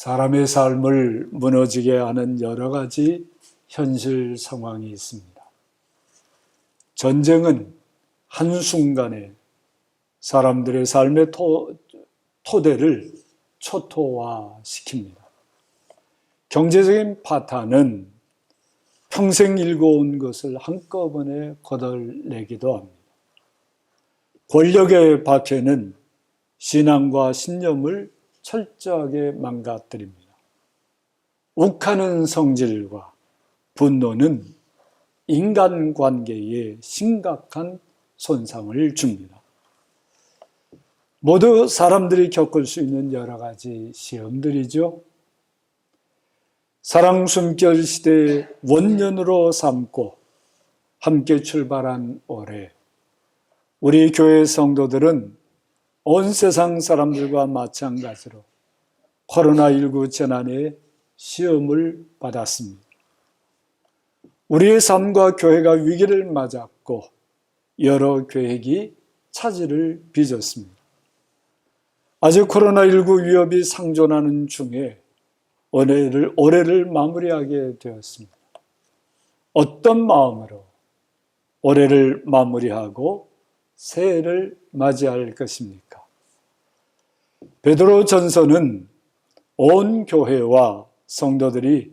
사람의 삶을 무너지게 하는 여러 가지 현실 상황이 있습니다. 전쟁은 한순간에 사람들의 삶의 토, 토대를 초토화시킵니다. 경제적인 파탄은 평생 일궈온 것을 한꺼번에 거덜내기도 합니다. 권력의 박해는 신앙과 신념을 철저하게 망가뜨립니다. 욱하는 성질과 분노는 인간관계에 심각한 손상을 줍니다. 모두 사람들이 겪을 수 있는 여러 가지 시험들이죠. 사랑 숨결 시대의 원년으로 삼고 함께 출발한 올해 우리 교회 성도들은 온 세상 사람들과 마찬가지로 코로나19 재난의 시험을 받았습니다. 우리의 삶과 교회가 위기를 맞았고 여러 계획이 차질을 빚었습니다. 아직 코로나19 위협이 상존하는 중에 올해를, 올해를 마무리하게 되었습니다. 어떤 마음으로 올해를 마무리하고 새해를 맞이할 것입니까? 베드로 전서는 온 교회와 성도들이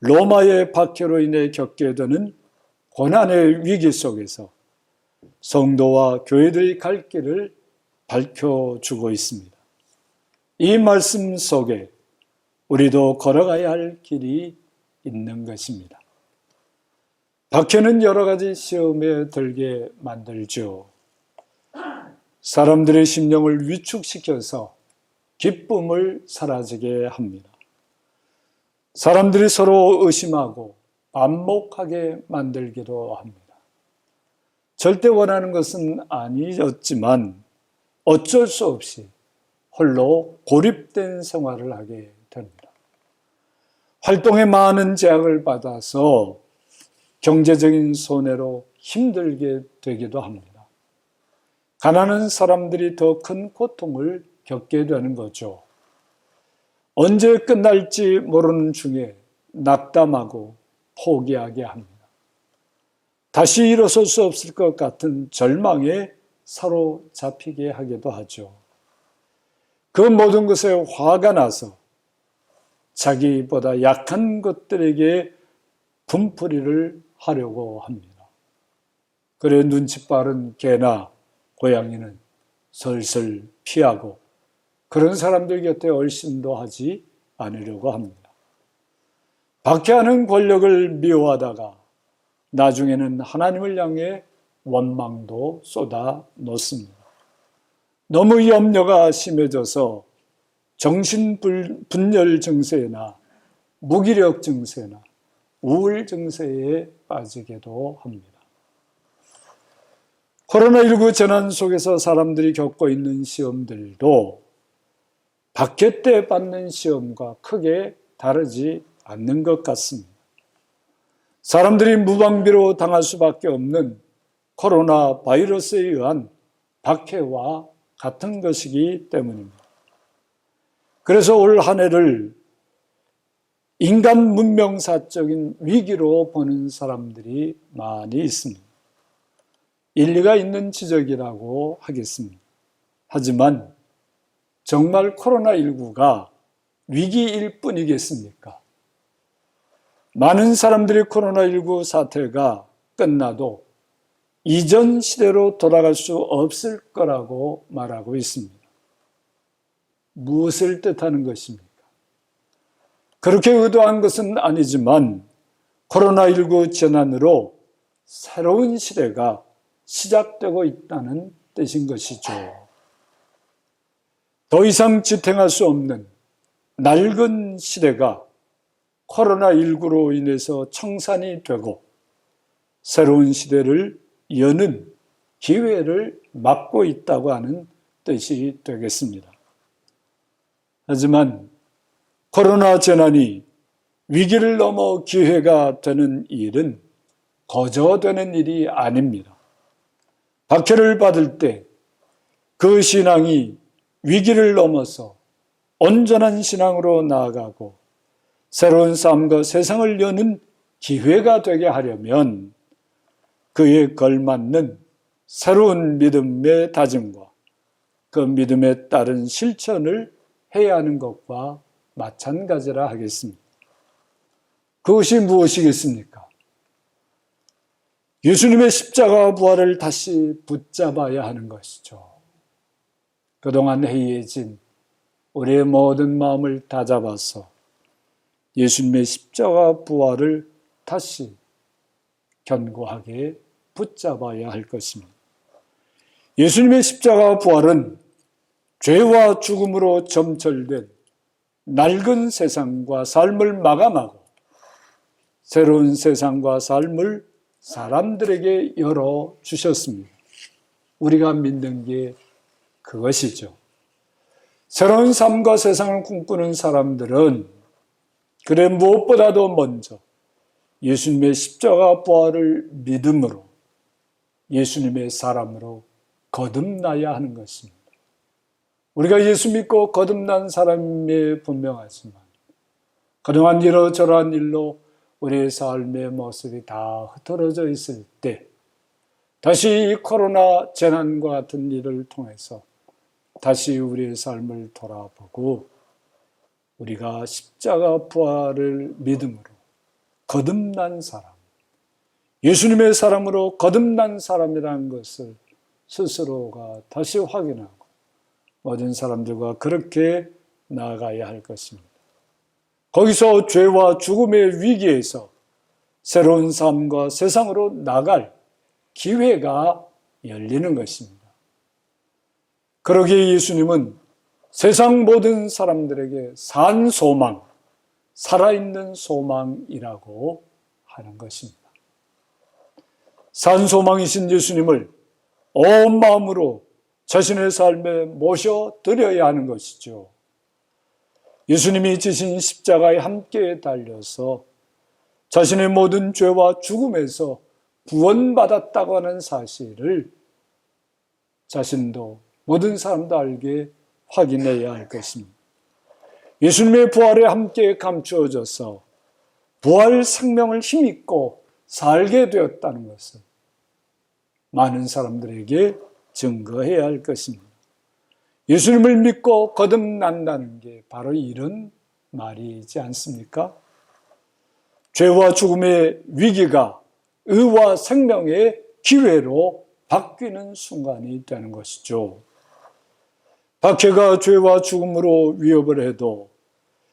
로마의 박해로 인해 겪게 되는 고난의 위기 속에서 성도와 교회들이 갈 길을 밝혀주고 있습니다. 이 말씀 속에 우리도 걸어가야 할 길이 있는 것입니다. 박해는 여러 가지 시험에 들게 만들죠. 사람들의 심령을 위축시켜서 기쁨을 사라지게 합니다. 사람들이 서로 의심하고 반목하게 만들기도 합니다. 절대 원하는 것은 아니었지만 어쩔 수 없이 홀로 고립된 생활을 하게 됩니다. 활동에 많은 제약을 받아서 경제적인 손해로 힘들게 되기도 합니다. 가난한 사람들이 더 큰 고통을 겪게 되는 거죠. 언제 끝날지 모르는 중에 낙담하고 포기하게 합니다. 다시 일어설 수 없을 것 같은 절망에 사로잡히게 하기도 하죠. 그 모든 것에 화가 나서 자기보다 약한 것들에게 분풀이를 하려고 합니다. 그래 눈치 빠른 개나 고양이는 슬슬 피하고 그런 사람들 곁에 얼씬도 하지 않으려고 합니다. 박해하는 권력을 미워하다가 나중에는 하나님을 향해 원망도 쏟아 놓습니다. 너무 염려가 심해져서 정신분열 증세나 무기력 증세나 우울 증세에 빠지기도 합니다. 코로나19 재난 속에서 사람들이 겪고 있는 시험들도 박해 때 받는 시험과 크게 다르지 않는 것 같습니다. 사람들이 무방비로 당할 수밖에 없는 코로나 바이러스에 의한 박해와 같은 것이기 때문입니다. 그래서 올 한 해를 인간 문명사적인 위기로 보는 사람들이 많이 있습니다. 일리가 있는 지적이라고 하겠습니다. 하지만 정말 코로나19가 위기일 뿐이겠습니까? 많은 사람들이 코로나19 사태가 끝나도 이전 시대로 돌아갈 수 없을 거라고 말하고 있습니다. 무엇을 뜻하는 것입니까? 그렇게 의도한 것은 아니지만 코로나19 재난으로 새로운 시대가 시작되고 있다는 뜻인 것이죠. 더 이상 지탱할 수 없는 낡은 시대가 코로나19로 인해서 청산이 되고 새로운 시대를 여는 기회를 막고 있다고 하는 뜻이 되겠습니다. 하지만 코로나 재난이 위기를 넘어 기회가 되는 일은 거저되는 일이 아닙니다. 박해를 받을 때 그 신앙이 위기를 넘어서 온전한 신앙으로 나아가고 새로운 삶과 세상을 여는 기회가 되게 하려면 그에 걸맞는 새로운 믿음의 다짐과 그 믿음에 따른 실천을 해야 하는 것과 마찬가지라 하겠습니다. 그것이 무엇이겠습니까? 예수님의 십자가 부활을 다시 붙잡아야 하는 것이죠. 그동안 해이해진 우리의 모든 마음을 다잡아서 예수님의 십자가 부활을 다시 견고하게 붙잡아야 할 것입니다. 예수님의 십자가 부활은 죄와 죽음으로 점철된 낡은 세상과 삶을 마감하고 새로운 세상과 삶을 사람들에게 열어 주셨습니다. 우리가 믿는 게 그것이죠. 새로운 삶과 세상을 꿈꾸는 사람들은 그래 무엇보다도 먼저 예수님의 십자가 부활을 믿음으로 예수님의 사람으로 거듭나야 하는 것입니다. 우리가 예수 믿고 거듭난 사람에 분명하지만 그동안 이러저러한 일로 우리의 삶의 모습이 다 흐트러져 있을 때 다시 이 코로나 재난과 같은 일을 통해서 다시 우리의 삶을 돌아보고 우리가 십자가 부활을 믿음으로 거듭난 사람, 예수님의 사람으로 거듭난 사람이라는 것을 스스로가 다시 확인하고 모든 사람들과 그렇게 나아가야 할 것입니다. 거기서 죄와 죽음의 위기에서 새로운 삶과 세상으로 나갈 기회가 열리는 것입니다. 그러기에 예수님은 세상 모든 사람들에게 산 소망, 살아있는 소망이라고 하는 것입니다. 산 소망이신 예수님을 온 마음으로 자신의 삶에 모셔드려야 하는 것이죠. 예수님이 지신 십자가에 함께 달려서 자신의 모든 죄와 죽음에서 구원받았다고 하는 사실을 자신도 모든 사람도 알게 확인해야 할 것입니다. 예수님의 부활에 함께 감추어져서 부활 생명을 힘입고 살게 되었다는 것을 많은 사람들에게 증거해야 할 것입니다. 예수님을 믿고 거듭난다는 게 바로 이런 말이지 않습니까? 죄와 죽음의 위기가 의와 생명의 기회로 바뀌는 순간이 되는 것이죠. 박해가 죄와 죽음으로 위협을 해도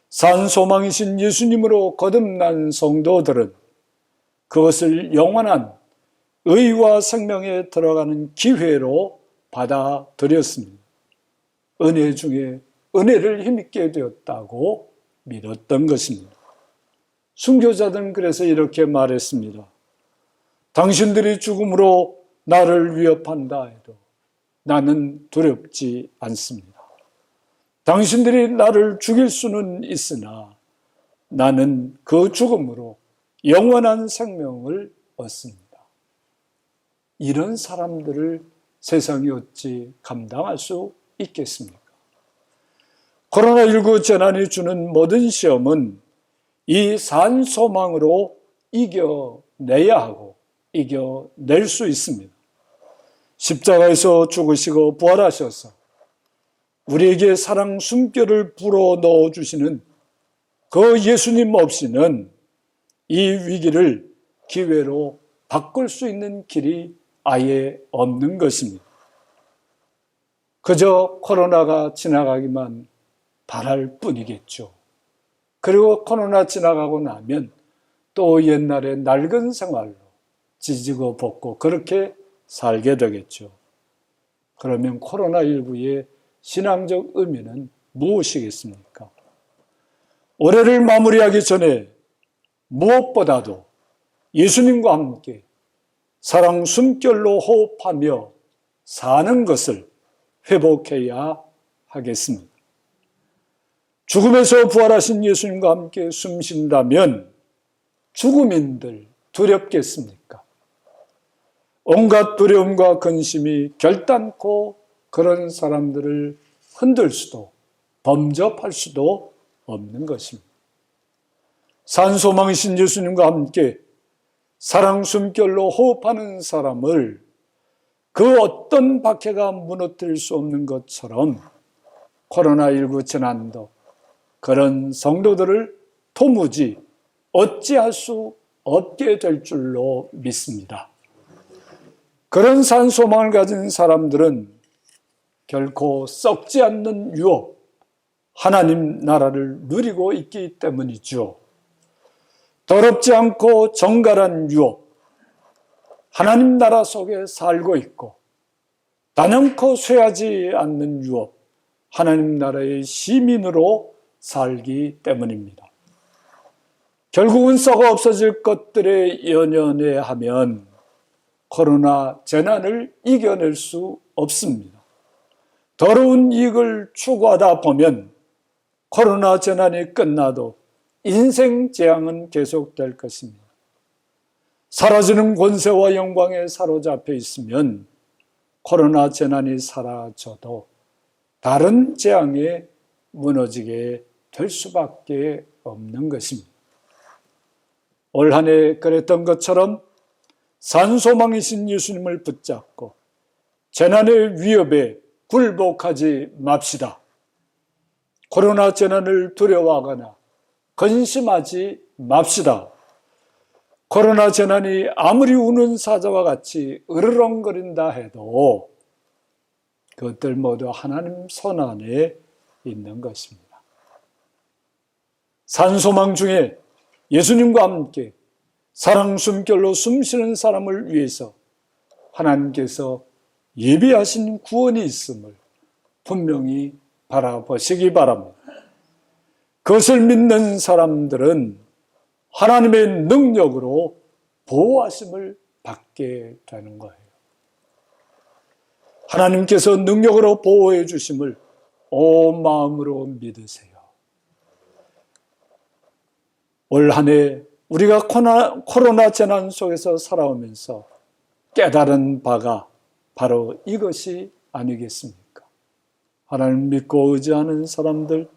산 소망이신 예수님으로 거듭난 성도들은 그것을 영원한 의와 생명에 들어가는 기회로 받아들였습니다. 은혜 중에 은혜를 힘있게 되었다고 믿었던 것입니다. 순교자들은 그래서 이렇게 말했습니다. 당신들이 죽음으로 나를 위협한다 해도 나는 두렵지 않습니다. 당신들이 나를 죽일 수는 있으나 나는 그 죽음으로 영원한 생명을 얻습니다. 이런 사람들을 세상이 어찌 감당할 수 있겠습니까? 코로나19 재난이 주는 모든 시험은 이 산소망으로 이겨내야 하고 이겨낼 수 있습니다. 십자가에서 죽으시고 부활하셔서 우리에게 사랑 숨결을 불어 넣어 주시는 그 예수님 없이는 이 위기를 기회로 바꿀 수 있는 길이 아예 없는 것입니다. 그저 코로나가 지나가기만 바랄 뿐이겠죠. 그리고 코로나 지나가고 나면 또 옛날의 낡은 생활로 지지고 볶고 그렇게 살게 되겠죠. 그러면 코로나19의 신앙적 의미는 무엇이겠습니까? 올해를 마무리하기 전에 무엇보다도 예수님과 함께 사랑 숨결로 호흡하며 사는 것을 회복해야 하겠습니다. 죽음에서 부활하신 예수님과 함께 숨 쉰다면 죽음인들 두렵겠습니까? 온갖 두려움과 근심이 결단코 그런 사람들을 흔들 수도 범접할 수도 없는 것입니다. 산소망이신 예수님과 함께 사랑 숨결로 호흡하는 사람을 그 어떤 박해가 무너뜨릴 수 없는 것처럼 코로나19 재난도 그런 성도들을 도무지 어찌할 수 없게 될 줄로 믿습니다. 그런 산 소망을 가진 사람들은 결코 썩지 않는 유업, 하나님 나라를 누리고 있기 때문이죠. 더럽지 않고 정갈한 유업, 하나님 나라 속에 살고 있고, 단연코 쇠하지 않는 유업, 하나님 나라의 시민으로 살기 때문입니다. 결국은 썩어 없어질 것들에 연연해 하면 코로나 재난을 이겨낼 수 없습니다. 더러운 이익을 추구하다 보면 코로나 재난이 끝나도 인생 재앙은 계속될 것입니다. 사라지는 권세와 영광에 사로잡혀 있으면 코로나 재난이 사라져도 다른 재앙에 무너지게 될 수밖에 없는 것입니다. 올 한 해 그랬던 것처럼 산소망이신 예수님을 붙잡고 재난의 위협에 굴복하지 맙시다. 코로나 재난을 두려워하거나 근심하지 맙시다. 코로나 재난이 아무리 우는 사자와 같이 으르렁거린다 해도 그것들 모두 하나님 손 안에 있는 것입니다. 산소망 중에 예수님과 함께 사랑 숨결로 숨쉬는 사람을 위해서 하나님께서 예비하신 구원이 있음을 분명히 바라보시기 바랍니다. 그것을 믿는 사람들은 하나님의 능력으로 보호하심을 받게 되는 거예요. 하나님께서 능력으로 보호해 주심을 온 마음으로 믿으세요. 올 한해 우리가 코로나 재난 속에서 살아오면서 깨달은 바가 바로 이것이 아니겠습니까? 하나님 믿고 의지하는 사람들,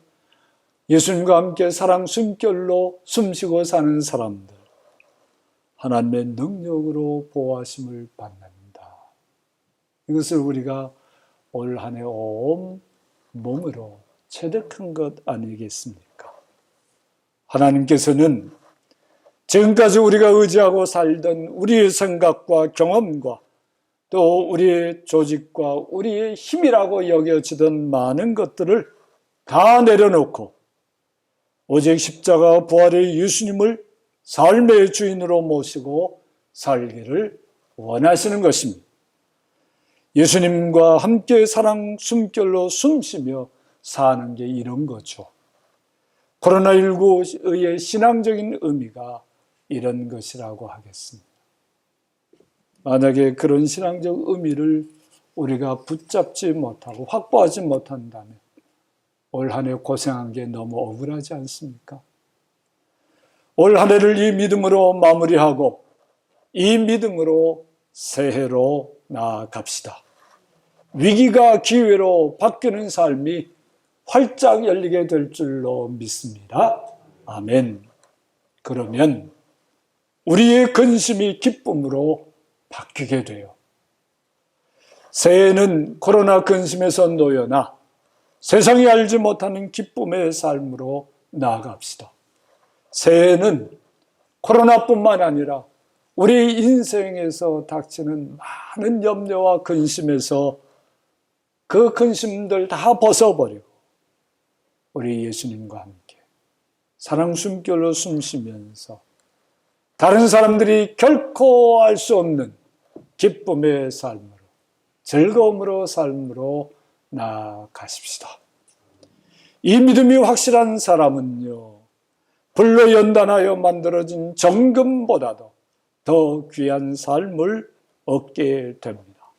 예수님과 함께 사랑 숨결로 숨쉬고 사는 사람들, 하나님의 능력으로 보호하심을 받는다. 이것을 우리가 올 한해 온 몸으로 체득한 것 아니겠습니까? 하나님께서는 지금까지 우리가 의지하고 살던 우리의 생각과 경험과 또 우리의 조직과 우리의 힘이라고 여겨지던 많은 것들을 다 내려놓고 오직 십자가 부활의 예수님을 삶의 주인으로 모시고 살기를 원하시는 것입니다. 예수님과 함께 사랑 숨결로 숨쉬며 사는 게 이런 거죠. 코로나19의 신앙적인 의미가 이런 것이라고 하겠습니다. 만약에 그런 신앙적 의미를 우리가 붙잡지 못하고 확보하지 못한다면 올 한 해 고생한 게 너무 억울하지 않습니까? 올 한 해를 이 믿음으로 마무리하고 이 믿음으로 새해로 나아갑시다. 위기가 기회로 바뀌는 삶이 활짝 열리게 될 줄로 믿습니다. 아멘. 그러면 우리의 근심이 기쁨으로 바뀌게 돼요. 새해는 코로나 근심에서 놓여나 세상이 알지 못하는 기쁨의 삶으로 나아갑시다. 새해는 코로나뿐만 아니라 우리 인생에서 닥치는 많은 염려와 근심에서 그 근심들 다 벗어버리고 우리 예수님과 함께 사랑 숨결로 숨쉬면서 다른 사람들이 결코 알 수 없는 기쁨의 삶으로 즐거움으로 삶으로 나아가십시다. 이 믿음이 확실한 사람은요, 불로 연단하여 만들어진 정금보다도 더 귀한 삶을 얻게 됩니다.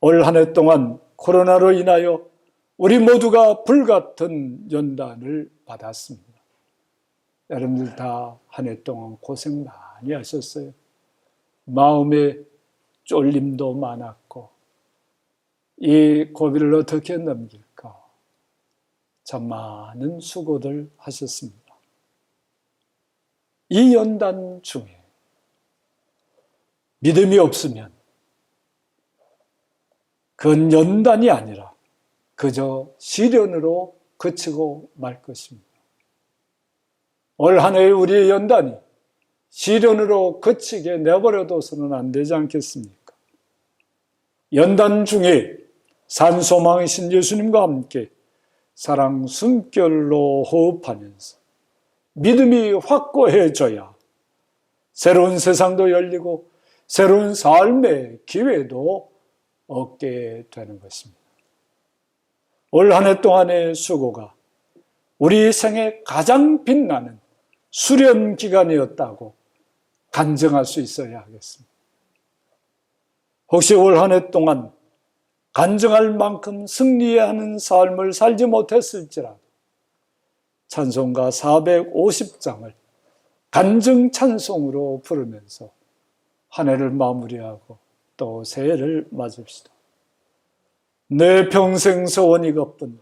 올 한 해 동안 코로나로 인하여 우리 모두가 불같은 연단을 받았습니다. 여러분들 다 한 해 동안 고생 많이 하셨어요. 마음에 쫄림도 많았고, 이 고비를 어떻게 넘길까? 참 많은 수고들 하셨습니다. 이 연단 중에 믿음이 없으면 그건 연단이 아니라 그저 시련으로 그치고 말 것입니다. 올 한 해의 우리의 연단이 시련으로 그치게 내버려둬서는 안 되지 않겠습니까? 연단 중에 산소망이신 예수님과 함께 사랑 숨결로 호흡하면서 믿음이 확고해져야 새로운 세상도 열리고 새로운 삶의 기회도 얻게 되는 것입니다. 올 한 해 동안의 수고가 우리 생에 가장 빛나는 수련 기간이었다고 간증할 수 있어야 하겠습니다. 혹시 올 한 해 동안 간증할 만큼 승리해야 하는 삶을 살지 못했을지라도 찬송가 450장을 간증 찬송으로 부르면서 한 해를 마무리하고 또 새해를 맞읍시다. 내 평생 소원 이것뿐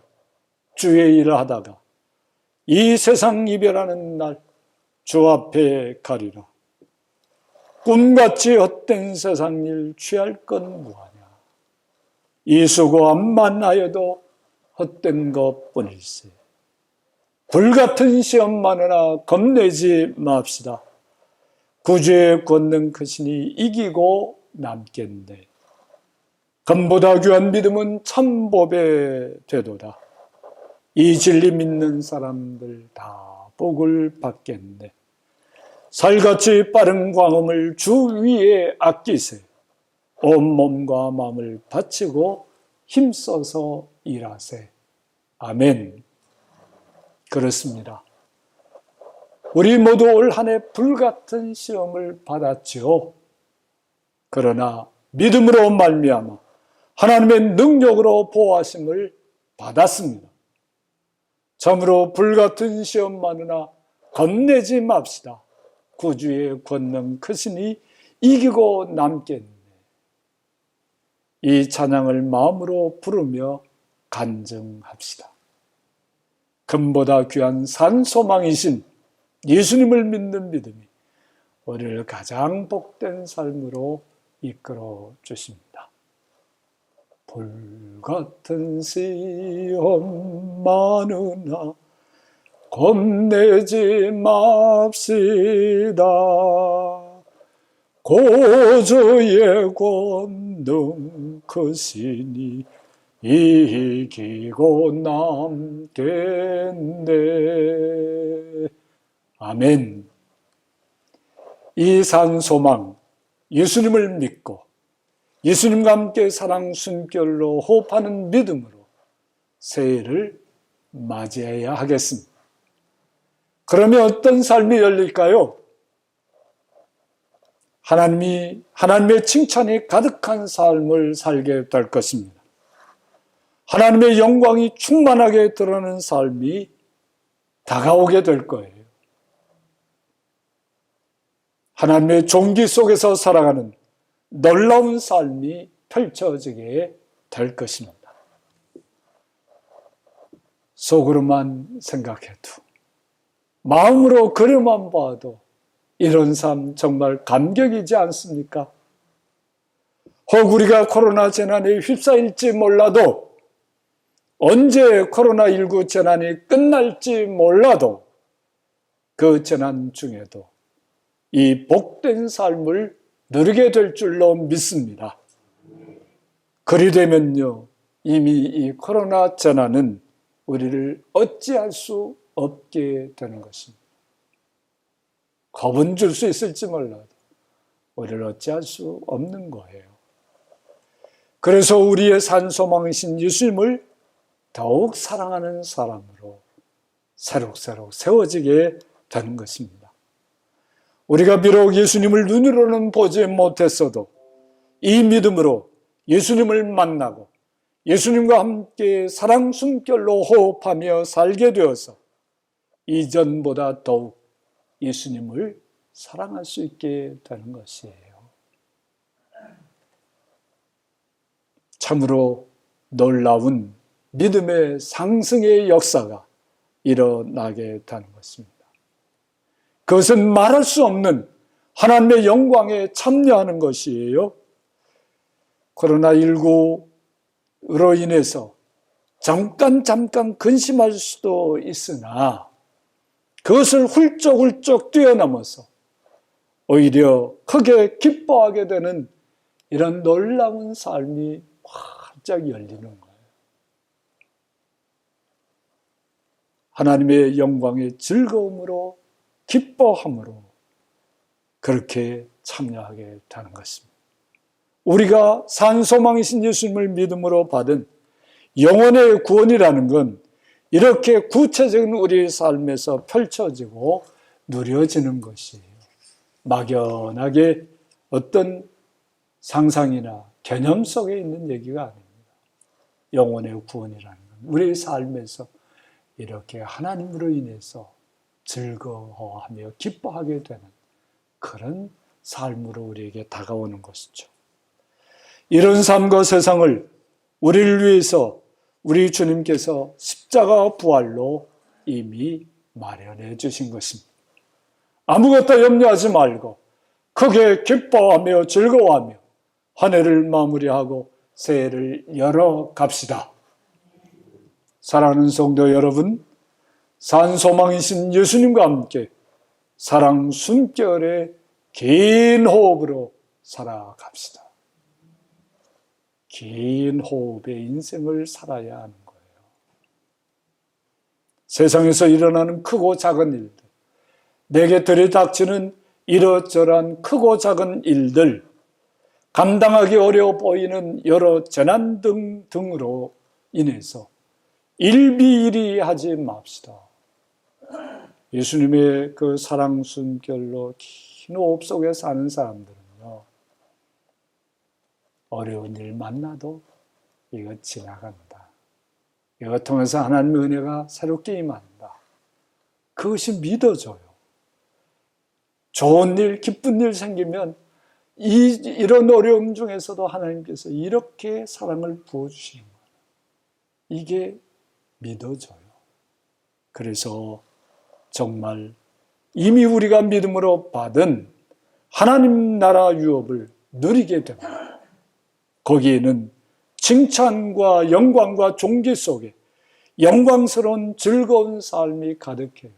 주의 일을 하다가 이 세상 이별하는 날 주 앞에 가리라. 꿈같이 헛된 세상 일 취할 건 무하냐. 이 수고 암만 하여도 헛된 것 뿐일세. 불같은 시험 많으나 겁내지 맙시다. 구주의 권능 크시니 이기고 남겠네. 금보다 귀한 믿음은 참법에 되도다. 이 진리 믿는 사람들 다 복을 받겠네. 살같이 빠른 광음을 주 위에 아끼세. 온몸과 마음을 바치고 힘써서 일하세. 아멘. 그렇습니다. 우리 모두 올 한 해 불같은 시험을 받았지요. 그러나 믿음으로 말미암아 하나님의 능력으로 보호하심을 받았습니다. 참으로 불같은 시험 많으나 겁내지 맙시다. 구주의 권능 크시니 이기고 남겠네. 이 찬양을 마음으로 부르며 간증합시다. 금보다 귀한 산소망이신 예수님을 믿는 믿음이 우리를 가장 복된 삶으로 이끌어 주십니다. 불같은 시험 많으나 겁내지 맙시다. 고주의 권능 크시니 이기고 남겠네. 아멘. 이 산 소망, 예수님을 믿고 예수님과 함께 사랑 순결로 호흡하는 믿음으로 새해를 맞이해야 하겠습니다. 그러면 어떤 삶이 열릴까요? 하나님이, 하나님의 칭찬이 가득한 삶을 살게 될 것입니다. 하나님의 영광이 충만하게 드러나는 삶이 다가오게 될 거예요. 하나님의 종기 속에서 살아가는 놀라운 삶이 펼쳐지게 될 것입니다. 속으로만 생각해도, 마음으로 그려만 봐도 이런 삶 정말 감격이지 않습니까? 혹 우리가 코로나 재난에 휩싸일지 몰라도 언제 코로나19 재난이 끝날지 몰라도 그 재난 중에도 이 복된 삶을 누리게 될 줄로 믿습니다. 그리 되면요, 이미 이 코로나 재난은 우리를 어찌할 수 없게 되는 것입니다. 겁은 줄 수 있을지 몰라도 우리를 어찌할 수 없는 거예요. 그래서 우리의 산소망이신 예수님을 더욱 사랑하는 사람으로 새록새록 세워지게 되는 것입니다. 우리가 비록 예수님을 눈으로는 보지 못했어도 이 믿음으로 예수님을 만나고 예수님과 함께 사랑 숨결로 호흡하며 살게 되어서 이전보다 더욱 예수님을 사랑할 수 있게 되는 것이에요. 참으로 놀라운 믿음의 상승의 역사가 일어나게 되는 것입니다. 그것은 말할 수 없는 하나님의 영광에 참여하는 것이에요. 코로나19로 인해서 잠깐 잠깐 근심할 수도 있으나 그것을 훌쩍훌쩍 뛰어넘어서 오히려 크게 기뻐하게 되는 이런 놀라운 삶이 활짝 열리는 거예요. 하나님의 영광의 즐거움으로 기뻐함으로 그렇게 참여하게 되는 것입니다. 우리가 산소망이신 예수님을 믿음으로 받은 영혼의 구원이라는 건 이렇게 구체적인 우리의 삶에서 펼쳐지고 누려지는 것이에요. 막연하게 어떤 상상이나 개념 속에 있는 얘기가 아닙니다. 영혼의 구원이라는 건 우리의 삶에서 이렇게 하나님으로 인해서 즐거워하며 기뻐하게 되는 그런 삶으로 우리에게 다가오는 것이죠. 이런 삶과 세상을 우리를 위해서 우리 주님께서 십자가 부활로 이미 마련해 주신 것입니다. 아무것도 염려하지 말고 크게 기뻐하며 즐거워하며 한 해를 마무리하고 새해를 열어 갑시다. 사랑하는 성도 여러분, 산소망이신 예수님과 함께 사랑 숨결의 긴 호흡으로 살아갑시다. 긴 호흡의 인생을 살아야 하는 거예요. 세상에서 일어나는 크고 작은 일들, 내게 들이닥치는 이러저러한 크고 작은 일들, 감당하기 어려워 보이는 여러 재난 등 등으로 인해서 일비일이 하지 맙시다. 예수님의 그 사랑 숨결로 긴 호흡 속에 사는 사람들은요, 어려운 일 만나도 이거 지나간다. 이거 통해서 하나님의 은혜가 새롭게 임한다. 그것이 믿어져요. 좋은 일, 기쁜 일 생기면 이, 이런 어려움 중에서도 하나님께서 이렇게 사랑을 부어주시는 거예요. 이게 믿어져요. 그래서 정말 이미 우리가 믿음으로 받은 하나님 나라 유업을 누리게 됩니다. 거기에는 칭찬과 영광과 존귀 속에 영광스러운 즐거운 삶이 가득해요.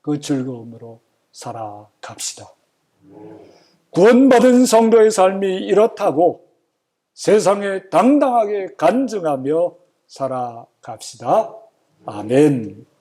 그 즐거움으로 살아갑시다. 구원받은 성도의 삶이 이렇다고 세상에 당당하게 간증하며 살아갑시다. 아멘.